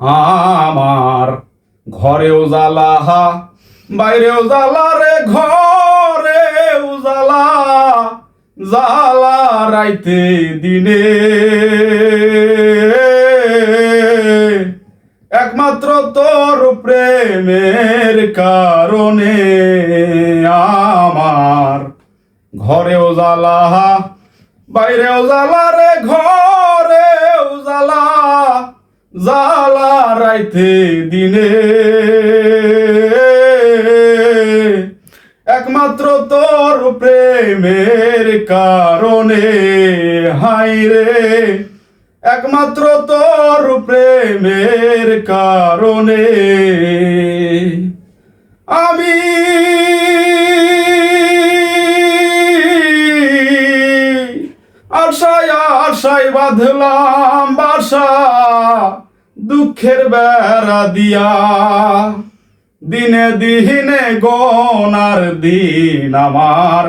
আমার ঘরেও জ্বালা বাইরেও জ্বালা রে, ঘরেও জ্বালা জ্বালা রাইতে দিনে। একমাত্র তোর প্রেমের কারণে আমার ঘরেও জ্বালা বাইরেও জ্বালা রে, ঘরেও জ্বালা জ্বালা রাইতে দিনে। একমাত্র তোর প্রেমের কারণে, হাই রে। একমাত্র তোর প্রেমের কারণে। আমি আশায় আশায় বাঁধলাম বাসা। দুঃখের বেড়া দিয়া। দিনে দিনে গনার দিন আমার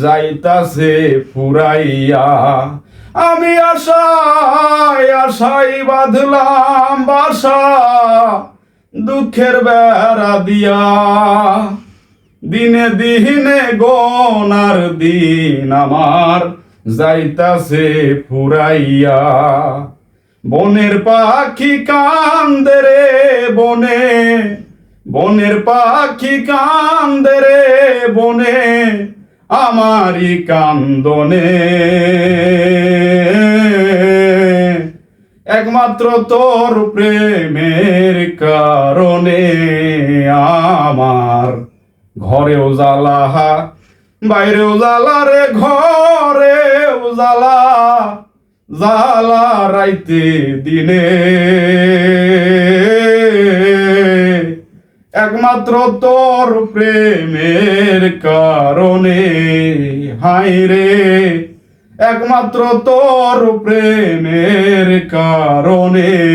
যাইতাছে ফুরাইয়া। আমি আশায় আশায় বাঁধলাম বাসা দুঃখের বেড়া দিয়া। দিনে দিনে গনার দিন আমার যাইতাছে ফুরাইয়া। বনের পাখি কান্দে রে বনে, বনের পাখি কান্দে রে বনে আমারি কান্দনে। একমাত্র তোর প্রেমের কারণে আমার ঘরেও জ্বালা, বাইরেও জ্বালা রে, ঘরেও জ্বালা। জ্বালা রাইতে দিনে। একমাত্র তোর প্রেমের কারণে হাই রে। একমাত্র তোর প্রেমের কারণে।